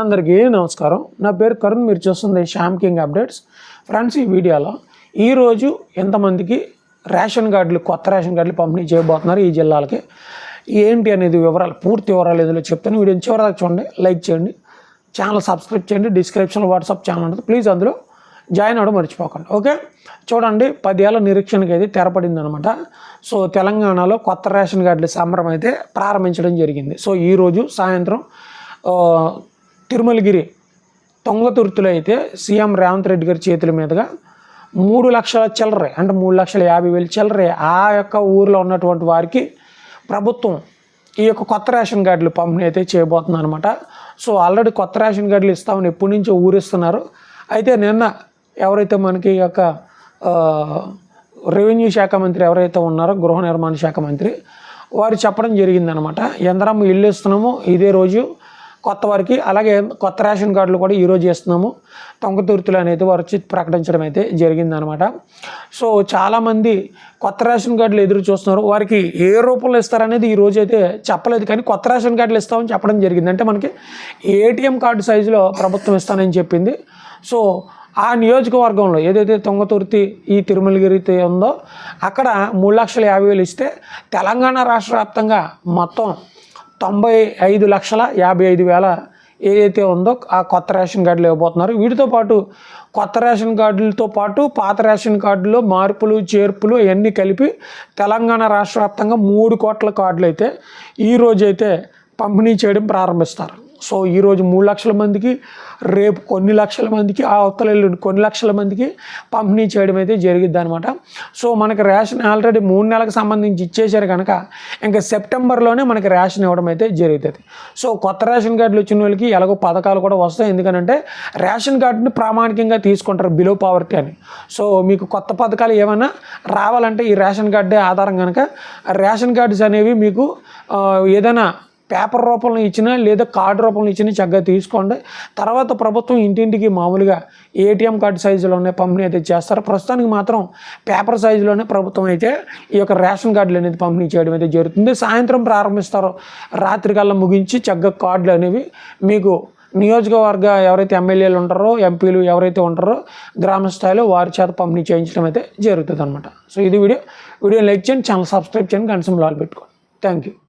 అందరికీ నమస్కారం. నా పేరు కరుణ్ మీరు చూస్తుంది శ్యామ్ కింగ్ అప్డేట్స్. ఫ్రెండ్స్ ఈ వీడియోలో ఈరోజు ఎంతమందికి రేషన్ కార్డులు కొత్త రేషన్ కార్డులు పంపిణీ చేయబోతున్నారు ఈ జిల్లాలకి? ఏంటి అనేది వివరాలు పూర్తి వివరాలు ఏదో చెప్తాను. వీడియో చివరి దాకా చూడండి లైక్ చేయండి. ఛానల్ సబ్స్క్రైబ్ చేయండి డిస్క్రిప్షన్లో వాట్సాప్ ఛానల్ ఉంటుంది. ప్లీజ్ అందులో జాయిన్ అవ్వడం మర్చిపోకండి ఓకే? చూడండి పదేళ్ళ నిరీక్షణకి అయితే తెరపడింది అనమాట సో తెలంగాణలో కొత్త రేషన్ కార్డుల సంబరం అయితే ప్రారంభించడం జరిగింది. సో ఈరోజు సాయంత్రం తిరుమలగిరి తొంగతుర్తిలో అయితే సీఎం రేవంత్ రెడ్డి గారి చేతుల మీదుగా మూడు లక్షల చిల్లరే అంటే మూడు లక్షల యాభై వేలు చిల్లరే ఆ యొక్క ఊరిలో ఉన్నటువంటి వారికి ప్రభుత్వం ఈ యొక్క కొత్త రేషన్ కార్డులు పంపిణీ అయితే చేయబోతుంది అనమాట సో ఆల్రెడీ కొత్త రేషన్ కార్డులు ఇస్తామని ఎప్పటి నుంచో ఊరిస్తున్నారు. అయితే నిన్న ఎవరైతే మనకి ఈ యొక్క రెవెన్యూ శాఖ మంత్రి ఎవరైతే ఉన్నారో గృహ నిర్మాణ శాఖ మంత్రి వారు చెప్పడం జరిగిందనమాట ఎందరమ్మ ఇల్లు ఇస్తున్నాము ఇదే రోజు కొత్త వారికి అలాగే కొత్త రేషన్ కార్డులు కూడా ఈరోజు ఇస్తున్నాము తొంగతుర్తులు అనేది వారు ప్రకటించడం అయితే జరిగిందనమాట. సో చాలామంది కొత్త రేషన్ కార్డులు ఎదురు చూస్తున్నారు. వారికి ఏ రూపంలో ఇస్తారనేది ఈ రోజు అయితే చెప్పలేదు. కానీ కొత్త రేషన్ కార్డులు ఇస్తామని చెప్పడం జరిగింది. అంటే మనకి ఏటీఎం కార్డు సైజులో ప్రభుత్వం ఇస్తానని చెప్పింది. సో ఆ నియోజకవర్గంలో ఏదైతే తొంగతుర్తి ఈ తిరుమలగిరి ఉందో అక్కడ మూడు లక్షల యాభై వేలు ఇస్తే తెలంగాణ రాష్ట్ర వ్యాప్తంగా మొత్తం తొంభై ఐదు లక్షల యాభై ఐదు వేల ఏదైతే ఉందో ఆ కొత్త రేషన్ కార్డులు ఇవ్వబోతున్నారు వీటితో పాటు కొత్త రేషన్ కార్డులతో పాటు పాత రేషన్ కార్డులో మార్పులు చేర్పులు అవన్నీ కలిపి తెలంగాణ రాష్ట్ర వ్యాప్తంగా మూడు కోట్ల కార్డులు అయితే ఈ పంపిణీ చేయడం ప్రారంభిస్తారు. సో ఈరోజు మూడు లక్షల మందికి రేపు కొన్ని లక్షల మందికి ఆ అవతల కొన్ని లక్షల మందికి పంపిణీ చేయడం అయితే జరిగిద్ది అనమాట సో మనకి రేషన్ ఆల్రెడీ మూడు నెలలకు సంబంధించి ఇచ్చేసారు కనుక ఇంకా సెప్టెంబర్లోనే మనకి రేషన్ ఇవ్వడం అయితే జరుగుతుంది. సో కొత్త రేషన్ కార్డులు వచ్చిన వాళ్ళకి ఎలాగో పథకాలు కూడా వస్తాయి. ఎందుకంటే రేషన్ కార్డుని ప్రామాణికంగా తీసుకుంటారు బిలో పావర్టీ అని. సో మీకు కొత్త పథకాలు ఏమైనా రావాలంటే ఈ రేషన్ కార్డే ఆధారం కనుక రేషన్ కార్డ్స్ అనేవి మీకు ఏదైనా పేపర్ రూపంలో ఇచ్చినా లేదా కార్డు రూపంలో ఇచ్చినా చక్కగా తీసుకోండి. తర్వాత ప్రభుత్వం ఇంటింటికి మామూలుగా ఏటీఎం కార్డు సైజులోనే పంపిణీ అయితే చేస్తారు. ప్రస్తుతానికి మాత్రం పేపర్ సైజులోనే ప్రభుత్వం అయితే ఈ యొక్క రేషన్ కార్డులు అనేది పంపిణీ చేయడం అయితే జరుగుతుంది. సాయంత్రం ప్రారంభిస్తారు. రాత్రికల్లా ముగించి చక్కగా కార్డులు అనేవి మీకు నియోజకవర్గ ఎవరైతే ఎమ్మెల్యేలు ఉంటారో ఎంపీలు ఎవరైతే ఉంటారో గ్రామ స్థాయిలో వారి చేత పంపిణీ చేయించడం అయితే జరుగుతుంది అనమాట సో ఇది వీడియో. వీడియో లైక్ చేయండి ఛానల్ సబ్స్క్రైబ్ చేయండి గంట లాల్ పెట్టుకోండి. Thank you